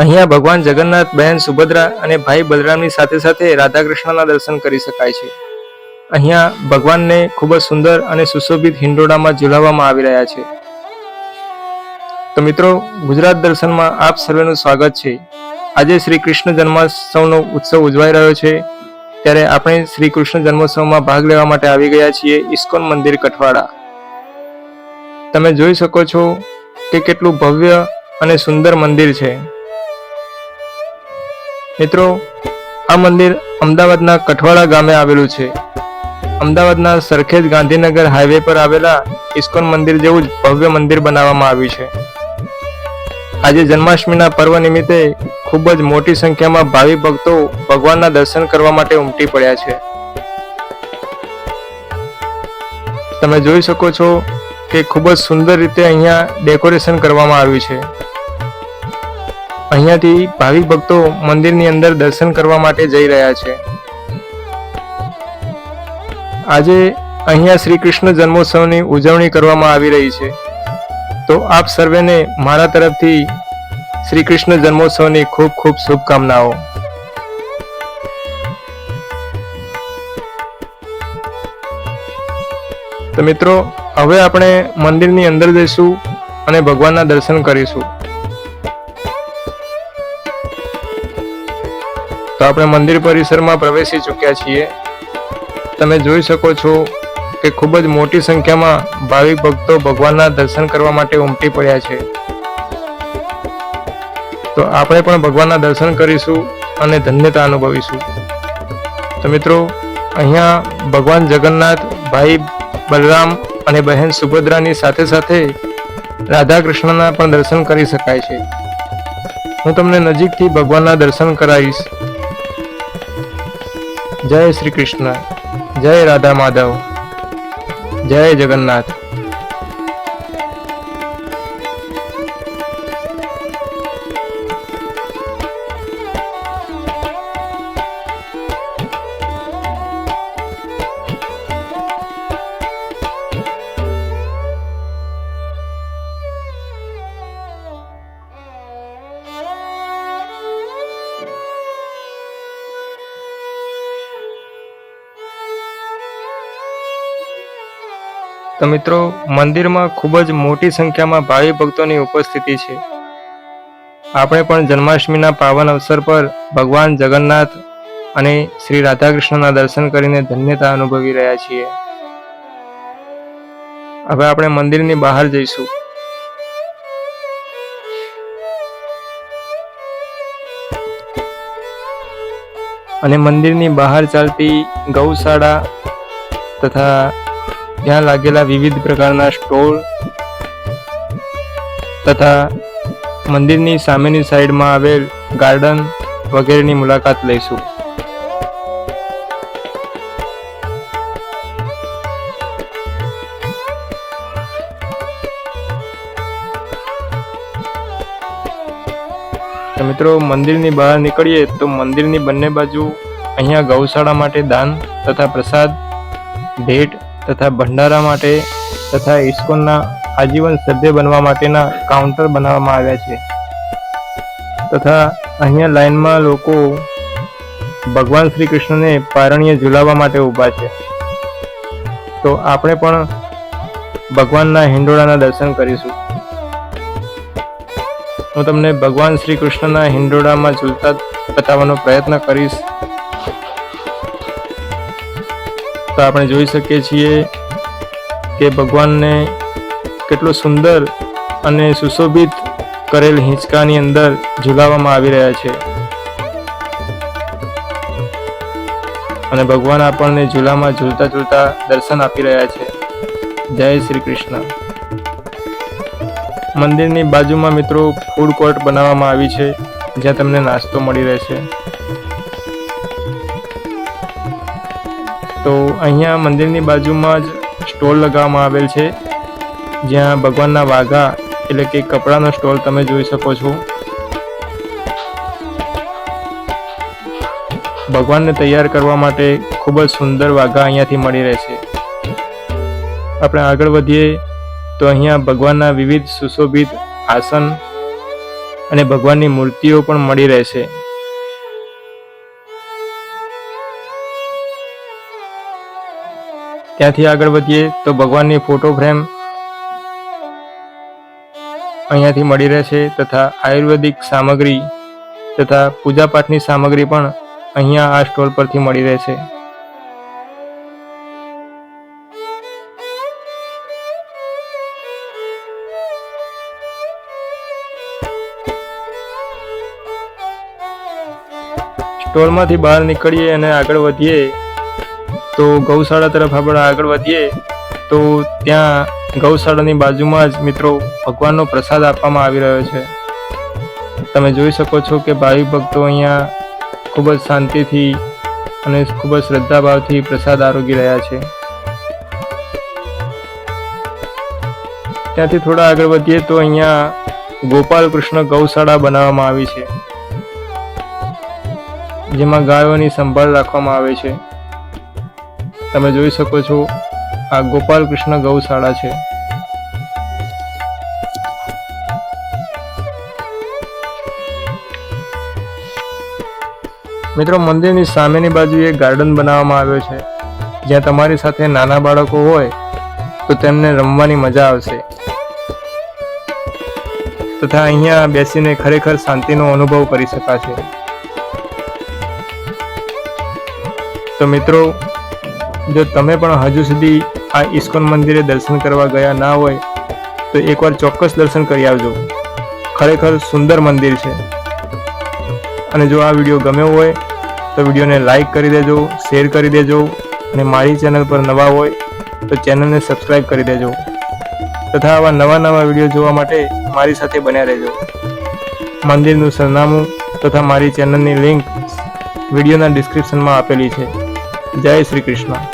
અહીંયા ભગવાન જગન્નાથ બહેન સુભદ્રા અને ભાઈ બલરામની સાથે સાથે રાધા કૃષ્ણના દર્શન કરી શકાય છે. અહીંયા ભગવાનને ખૂબ જ સુંદર અને સુશોભિત હિંડોળામાં ઝુલાવવામાં આવી રહ્યા છે. તો મિત્રો, ગુજરાત દર્શનમાં આપ સર્વેનું સ્વાગત છે. આજે શ્રી કૃષ્ણ જન્મોત્સવનો ઉત્સવ ઉજવાઈ રહ્યો છે. ત્યારે આપણે શ્રી કૃષ્ણ જન્મોત્સવમાં ભાગ લેવા માટે આવી ગયા છીએ ઇસ્કોન મંદિર કઠવાડા. તમે જોઈ શકો છો કે કેટલું ભવ્ય અને સુંદર મંદિર છે. મિત્રો, આ મંદિર અમદાવાદના કઠવાડા ગામે આવેલું છે. અમદાવાદના સરખેજ ગાંધીનગર હાઈવે પર આવેલા ઇસ્કોન મંદિર જેવું જ ભવ્ય મંદિર બનાવવામાં આવ્યું છે. આજે જન્માષ્ટમીના પર્વ નિમિત્તે ખૂબ જ મોટી સંખ્યામાં ભાવિ ભક્તો ભગવાનના દર્શન કરવા માટે ઉમટી પડ્યા છે. તમે જોઈ શકો છો કે ખૂબ જ સુંદર રીતે અહીંયા ડેકોરેશન કરવામાં આવ્યું છે. અહીંયાથી ભાવિક ભક્તો મંદિરની અંદર દર્શન કરવા માટે જઈ રહ્યા છે. આજે અહીંયા શ્રી કૃષ્ણ જન્મોત્સવની ઉજવણી કરવામાં આવી રહી છે. તો આપ સર્વેને મારા તરફથી શ્રી કૃષ્ણ જન્મોત્સવની ખૂબ ખૂબ શુભકામનાઓ. તો મિત્રો, હવે આપણે મંદિરની અંદર જઈશું અને ભગવાનના દર્શન કરીશું. તો આપણે મંદિર પરિસરમાં પ્રવેશી ચૂક્યા છીએ. તમે જોઈ શકો છો કે ખૂબ જ મોટી સંખ્યામાં ભાવિક ભક્તો ભગવાનના દર્શન કરવા માટે ઉમટી પડ્યા છે. તો આપણે પણ ભગવાનના દર્શન કરીશું અને ધન્યતા અનુભવીશું. તો મિત્રો, અહીંયા ભગવાન જગન્નાથ, ભાઈ બલરામ અને બહેન સુભદ્રાની સાથે સાથે રાધા કૃષ્ણના પણ દર્શન કરી શકાય છે. હું તમને નજીકથી ભગવાનના દર્શન કરાવીશ. જય શ્રી કૃષ્ણ. જય રાધા માધવ. જય જગન્નાથ. તો મિત્રો, મંદિરમાં ખૂબ જ મોટી સંખ્યામાં ભાવિ ભક્તોની ઉપસ્થિતિ છે. આપણે પણ જન્માષ્ટમીના પાવન અવસર પર ભગવાન જગન્નાથ અને શ્રી રાધાકૃષ્ણના દર્શન કરીને ધન્યતા અનુભવી રહ્યા છીએ. હવે આપણે મંદિરની બહાર જઈશું. અને મંદિરની બહાર ચાલતી ગૌશાળા તથા ત્યાં લાગેલા વિવિધ પ્રકારના સ્ટોલ તથા મંદિરની સામેની સાઈડમાં આવેલ ગાર્ડન વગેરેની મુલાકાત લઈશું. મિત્રો, મંદિરની બહાર નીકળીએ તો મંદિરની બંને બાજુ અહીંયા ગૌશાળા માટે દાન તથા પ્રસાદ, ભેટ તથા ભંડારા માટે તથા ઇસ્કોનના આજીવન સભ્ય બનવા માટેના કાઉન્ટર બનાવવામાં આવ્યા છે. તથા અહીંયા લાઈનમાં લોકો ભગવાન શ્રી કૃષ્ણને પારણીએ ઝુલાવવા માટે ઊભા છે. તો આપણે પણ ભગવાનના હિંડોળાના દર્શન કરીશું. હું તમને ભગવાન શ્રી કૃષ્ણના હિંડોળામાં ઝૂલતા બતાવવાનો પ્રયત્ન કરીશ. તો આપણે જોઈ શકીએ છીએ કે ભગવાનને કેટલું સુંદર અને સુશોભિત કરેલ હિંચકાની અંદર ઝુલાવવામાં આવી રહ્યા છે. અને ભગવાન આપણને ઝૂલામાં ઝૂલતા ઝૂલતા દર્શન આપી રહ્યા છે. જય શ્રી કૃષ્ણ. મંદિરની બાજુમાં મિત્રો ફૂડ કોર્ટ બનાવવામાં આવી છે, જ્યાં તમને નાસ્તો મળી રહેશે. તો અહીંયા મંદિરની બાજુમાં જ સ્ટોલ લગાવવામાં આવેલ છે. જ્યાં ભગવાનના વાઘા એટલે કે કપડાનો સ્ટોલ તમે જોઈ શકો છો. ભગવાનને તૈયાર કરવા માટે ખૂબ જ સુંદર વાઘા અહીંયાથી મળી રહેશે આપણે આગળ વધીએ તો અહીંયા ભગવાનના વિવિધ સુશોભિત આસન અને ભગવાનની મૂર્તિઓ પણ મળી રહેશે ત્યાંથી આગળ વધીએ તો ભગવાનની ફોટો ફ્રેમ અહીંયાથી મળી રહેશે તથા આયુર્વેદિક સામગ્રી તથા પૂજાપાઠની સામગ્રી પણ અહીંયા આ સ્ટોલ પરથી મળી રહેશે. સ્ટોલમાંથી બહાર નીકળીએ અને આગળ વધીએ તો ગૌશાળા તરફ આપણે આગળ વધીએ, તો ત્યાં ગૌશાળાની બાજુમાં જ મિત્રો ભગવાનનો પ્રસાદ આપવામાં આવી રહ્યો છે. તમે જોઈ શકો છો કે ભાવિ ભક્તો અહીંયા ખૂબ જ શાંતિથી અને ખૂબ જ શ્રદ્ધાભાવથી પ્રસાદ આરોગી રહ્યા છે. ત્યાંથી થોડા આગળ વધીએ તો અહીંયા ગોપાલ કૃષ્ણ ગૌશાળા બનાવવામાં આવી છે, જેમાં ગાયોની સંભાળ રાખવામાં આવે છે. તમે જોઈ શકો છો, આ ગોપાલ કૃષ્ણ ગૌશાળા છે. મિત્રો, મંદિરની સામેની બાજુએ ગાર્ડન બનાવવામાં આવ્યો છે. જ્યાં તમારી સાથે નાના બાળકો હોય, તો તેમને રમવાની મજા આવશે. તથા અહીંયા બેસીને ખરેખર શાંતિનો અનુભવ કરી શકાશે. તો મિત્રો જો તમે પણ હજુ સુધી આ ઇસ્કોન મંદિરે દર્શન કરવા ગયા ના હોય, તો એકવાર ચોક્કસ દર્શન કરી આવજો. ખરેખર સુંદર મંદિર છે. અને જો આ વીડિયો ગમ્યો હોય, તો વિડીયોને લાઈક કરી દેજો, શેર કરી દેજો, અને મારી ચેનલ પર નવા હોય, તો ચેનલને સબસ્ક્રાઈબ કરી દેજો. તથા આવા નવા નવા વીડિયો જોવા માટે મારી સાથે બન્યા રહેજો. મંદિરનું સરનામું તથા મારી ચેનલની લિંક વિડીયોના ડિસ્ક્રિપ્શનમાં આપેલી છે. જય શ્રી કૃષ્ણ.